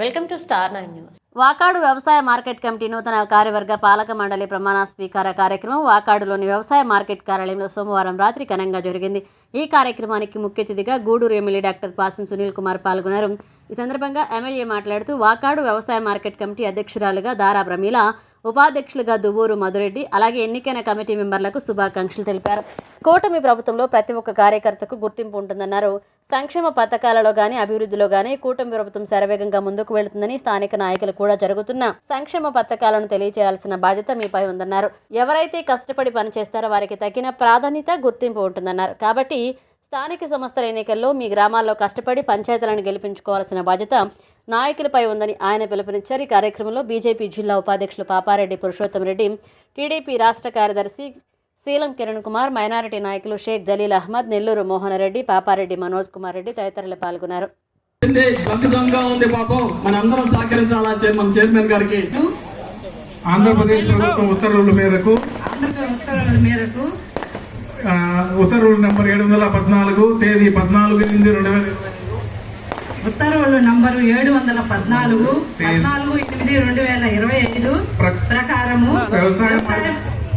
Welcome to Star Nine News. Vakadu వ్యవసాయ market committee నూతన కార్యవర్గ పాలక మండలి ప్రమాణ స్వీకార కార్యక్రమం వాకాడులోని వ్యవసాయ మార్కెట్ కార్యాలయంలో సోమవారం రాత్రి ఘనంగా జరిగింది. ఈ కార్యక్రమానికి ముఖ్య అతిథిగా గూడూరు ఎమ్మెల్యే డాక్టర్ పాసం సునీల్ కుమార్ పాల్గొన్నారు. ఈ సందర్భంగా ఎమ్మెల్యే మాట్లాడుతూ వాకాడు వ్యవసాయ మార్కెట్ కమిటీ అధ్యక్షురాలుగా దారా ప్రమీల ఉపాధ్యక్షులుగా దువ్వూరు మధురెడ్డి అలాగే ఎన్నికైన కమిటీ మెంబర్లకు శుభాకాంక్షలు తెలిపారు. కూటమి ప్రభుత్వంలో ప్రతి ఒక్క కార్యకర్తకు గుర్తింపు ఉంటుందన్నారు. సంక్షేమ పథకాలలో గాని అభివృద్ధిలో గాని కూటమి ప్రభుత్వం శరవేగంగా ముందుకు వెళుతుందని స్థానిక నాయకులు కూడా జరుగుతున్న సంక్షేమ పథకాలను తెలియజేయాల్సిన బాధ్యత మీపై ఉందన్నారు. ఎవరైతే కష్టపడి పనిచేస్తారో వారికి తగిన ప్రాధాన్యత గుర్తింపు ఉంటుందన్నారు. కాబట్టి స్థానిక సంస్థల ఎన్నికల్లో మీ గ్రామాల్లో కష్టపడి పంచాయతీలను గెలిపించుకోవాల్సిన బాధ్యత నాయకులపై ఉందని ఆయన పిలుపునిచ్చారు. ఈ కార్యక్రమంలో బీజేపీ జిల్లా ఉపాధ్యక్షులు పాపారెడ్డి పురుషోత్తం రెడ్డి టీడీపీ రాష్ట్ర కార్యదర్శి శీలం కిరణ్ కుమార్ మైనారిటీ నాయకులు షేక్ జలీల్ అహ్మద్ నెల్లూరు మోహన్ రెడ్డి పాపారెడ్డి మనోజ్ కుమార్ రెడ్డి తదితరులు పాల్గొన్నారు. ఉంది జంగా ఉంది పాపం. మనందరం సహకరించాలా చే- మన చైర్మన్ గారికి ఆంధ్రప్రదేశ్ ప్రభుత్వం ఉత్తర్వుల మేరకు మేరకు ఉత్తర్వులు నెంబర్ ఏడు వందల పద్నాలుగు తేదీ పద్నాలుగు ఎనిమిది రెండు వేల ఇరవై ఉత్తర్వులు నంబరు ఏడు వందల పద్నాలుగు పద్నాలుగు ఎనిమిది రెండు వేల ఇరవై ఐదు. ప్ర- ప్రకారము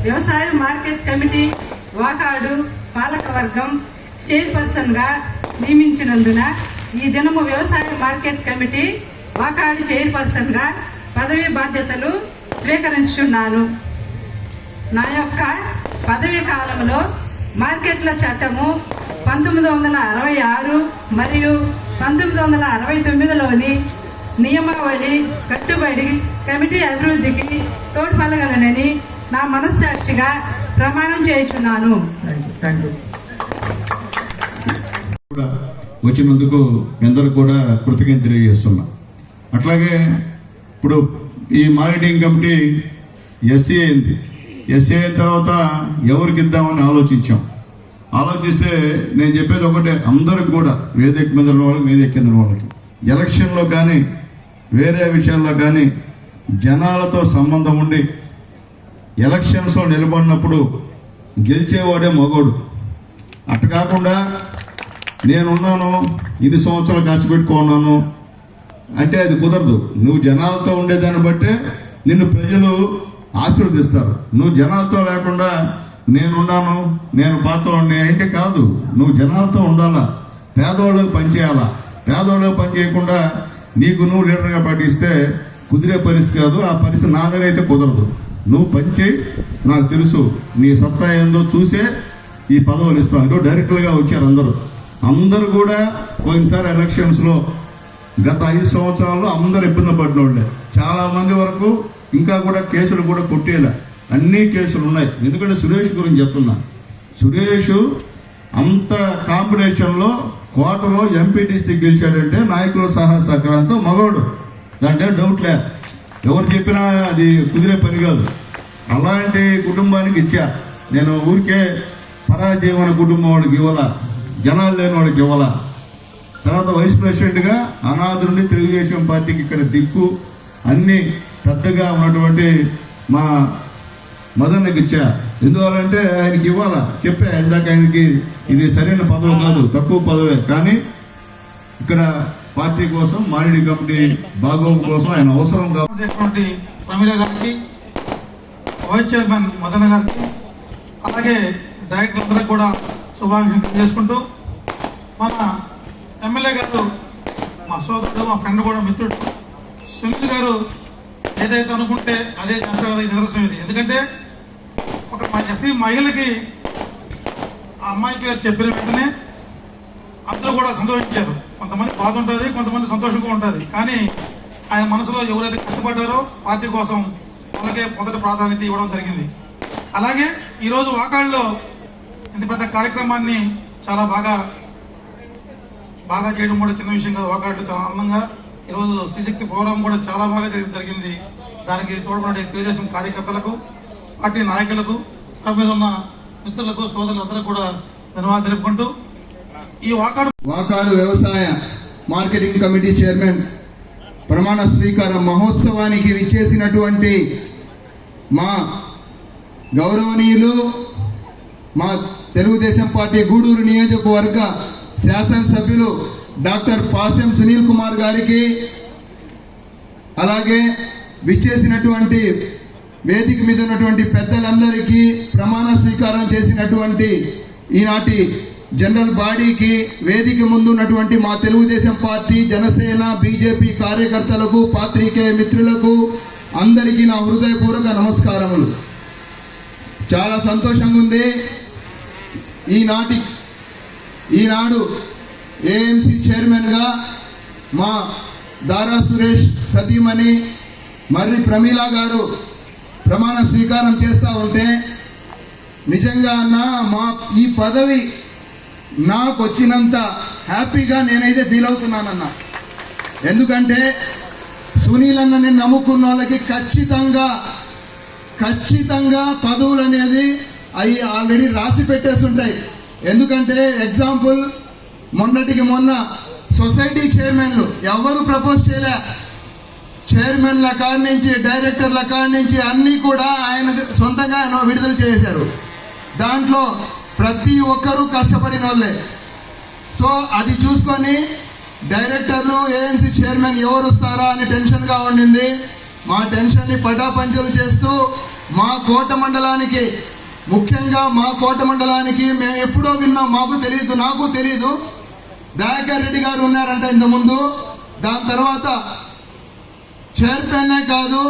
వ్యవసాయ మార్కెట్. కమిటీ వాకాడు పాలక వర్గం చైర్పర్సన్గా నియమించినందున ఈ దినము వ్యవసాయ మార్కెట్ కమిటీ వాకాడు చైర్పర్సన్గా పదవి బాధ్యతలు స్వీకరించున్నాను నా యొక్క పదవీ కాలంలో మార్కెట్ల చట్టము పంతొమ్మిది వందల అరవై ఆరు మరియు పంతొమ్మిది వందల అరవై తొమ్మిదిలోని నియమావళి కట్టుబడి కమిటీ అభివృద్ధికి తోడ్పడగలనని నా మనస్సాక్షిగా ప్రమాణం చేయుచున్నాను. వచ్చినందుకు ఎందరు కూడా కృతజ్ఞత తెలియజేస్తున్నా. అట్లాగే ఇప్పుడు ఈ మార్కెటింగ్ కమిటీ ఎస్సీ అయింది. ఎస్సీ అయిన తర్వాత ఎవరికి ఇద్దామని ఆలోచించాం. ఆలోచిస్తే నేను చెప్పేది ఒకటే అందరికి కూడా వేదిక మీద ఉన్న వాళ్ళకి వేదిక కింద వాళ్ళకి. ఎలక్షన్లో కానీ వేరే విషయాల్లో కానీ జనాలతో సంబంధం ఉండి ఎలక్షన్స్లో నిలబడినప్పుడు గెలిచేవాడే మగోడు. అటు కాకుండా నేనున్నాను ఇన్ని సంవత్సరాలు కష్టపెట్టుకున్నాను అంటే అది కుదరదు. నువ్వు జనాలతో ఉండేదాన్ని బట్టే నిన్ను ప్రజలు ఆశీర్వదిస్తారు. నువ్వు జనాలతో లేకుండా నేనున్నాను నేను పాత్రని అంటే కాదు నువ్వు జనాలతో ఉండాలా? పేదవాళ్ళకి పనిచేయాలా? పేదవాళ్ళకి పని చేయకుండా నీకు నువ్వు లీడర్గా పాటిస్తే కుదిరే పరిస్థితి కాదు ఆ పరిస్థితి నా దగ్గర అయితే కుదరదు. నువ్వు పనిచేయి నాకు తెలుసు నీ సత్తా ఏందో చూసే ఈ పదవులు ఇస్తాను. ఇదో డైరెక్ట్గా వచ్చారు అందరూ. అందరూ కూడా పోయినసారి ఎలక్షన్స్లో గత ఐదు సంవత్సరాల్లో అందరు ఇబ్బంది పడినోళ్ళే. చాలా మంది వరకు ఇంకా కూడా కేసులు కూడా కొట్టేలా. అన్ని కేసులు ఉన్నాయి. ఎందుకంటే సురేష్ గురించి చెప్తున్నా. సురేష్ అంత కాంపిటీషన్లో కోటలో ఎంపీటీసీ గెలిచాడంటే నాయకుల సహా సహకారంతో మగవాడు దాంట్లో డౌట్ లే. ఎవరు చెప్పినా అది కుదిరే పని కాదు. అలాంటి కుటుంబానికి ఇచ్చా. నేను ఊరికే పరాజీవన కుటుంబం వాళ్ళకి ఇవ్వాల? జనాలు లేని వాడికి ఇవ్వాల? తర్వాత వైస్ ప్రెసిడెంట్గా అనాథ నుండి తెలుగుదేశం పార్టీకి ఇక్కడ దిక్కు. అన్ని పెద్దగా ఉన్నటువంటి మా మదన్కి ఇచ్చా. ఎందువల్లంటే ఆయనకి ఇవ్వాలా? చెప్పా ఇందాక ఆయనకి ఇది సరైన పదవి కాదు తక్కువ పదవే. కానీ ఇక్కడ పార్టీ కోసం మారేడి కమిటీ బాగోగు కోసం ఆయన అవసరం కాబట్టి ప్రమీల గారికి వైస్ చైర్మన్ మదన్ గారికి అలాగే డైరెక్టర్ అందరికి కూడా శుభాకాంక్షలు తెలియజేసుకుంటూ మన ఎమ్మెల్యే గారు మా సోదరుడు మా ఫ్రెండ్ కూడా మిత్రుడు సునీల్ గారు ఏదైతే అనుకుంటే అదే చేస్తారు నిదర్శనం ఇది. ఎందుకంటే ఒక ఎస్సీ మహిళకి ఆ అమ్మాయి పేరు చెప్పిన వెంటనే అందరూ కూడా సంతోషించారు. కొంతమంది బాధ ఉంటుంది కొంతమంది సంతోషంగా ఉంటుంది. కానీ ఆయన మనసులో ఎవరైతే కష్టపడ్డారో పార్టీ కోసం వాళ్ళకే మొదటి ప్రాధాన్యత ఇవ్వడం జరిగింది. అలాగే ఈరోజు వాకాళ్ళలో ఇంత పెద్ద కార్యక్రమాన్ని చాలా బాగా బాగా చేయడం కూడా చిన్న విషయం కాదు. వాకాళ్ళు చాలా అందంగా ఈరోజు శ్రీశక్తి ప్రోగ్రాం కూడా చాలా బాగా జరిగింది. దానికి తోడ్పడే తెలుగుదేశం కార్యకర్తలకు పార్టీ నాయకులకు సభ మీద ఉన్న మిత్రులకు సోదరులందరూ కూడా ధన్యవాదాలు తెలుపుకుంటూ ఈ వాకాడు వాకాడు వ్యవసాయ మార్కెటింగ్ కమిటీ చైర్మన్ ప్రమాణ స్వీకార మహోత్సవానికి విచ్చేసినటువంటి మా గౌరవనీయులు మా తెలుగుదేశం పార్టీ గూడూరు నియోజకవర్గ శాసనసభ్యులు డాక్టర్ పాసెం సునీల్ కుమార్ గారికి అలాగే విచ్చేసినటువంటి వేదిక మీద ఉన్నటువంటి పెద్దలందరికీ ప్రమాణ స్వీకారం చేసినటువంటి ఈనాటి జనరల్ బాడీకి వేదిక ముందు ఉన్నటువంటి మా తెలుగుదేశం పార్టీ జనసేన బీజేపీ కార్యకర్తలకు పాత్రికేయ మిత్రులకు అందరికీ నా హృదయపూర్వక నమస్కారములు. చాలా సంతోషంగా ఉంది ఈనాటి ఈనాడు ఏఎంసీ చైర్మన్గా మా దారా సురేష్ సతీమణి మర్రి ప్రమీలా గారు ప్రమాణ స్వీకారం చేస్తూ ఉంటే నిజంగా అన్న మా ఈ పదవి నాకు వచ్చినంత హ్యాపీగా నేనైతే ఫీల్ అవుతున్నానన్న. ఎందుకంటే సునీల్ అన్న నేను నమ్ముకున్న వాళ్ళకి ఖచ్చితంగా ఖచ్చితంగా పదవులు అనేది అవి ఆల్రెడీ రాసి పెట్టేసి ఉంటాయి ఎందుకంటే ఎగ్జాంపుల్ మొన్నటికి మొన్న సొసైటీ చైర్మన్లు ఎవరు ప్రపోజ్ చేయలే. చైర్మన్ల కాడి నుంచి డైరెక్టర్ల కాడి నుంచి అన్నీ కూడా ఆయన సొంతంగా ఆయన విడుదల చేశారు. దాంట్లో ప్రతి ఒక్కరూ కష్టపడిన వాళ్ళే. సో అది చూసుకొని డైరెక్టర్లు ఏఎంసీ చైర్మన్ ఎవరు వస్తారా అని టెన్షన్గా ఉండింది. మా టెన్షన్ని పటాపంచలు చేస్తూ మా కోట మండలానికి ముఖ్యంగా మా కోట మండలానికి మేము ఎప్పుడో విన్నాం మాకు తెలియదు నాకు తెలియదు. దయాకర్ రెడ్డి గారు ఉన్నారంట ఇంతకుముందు. దాని తర్వాత చైర్మన్ కాదు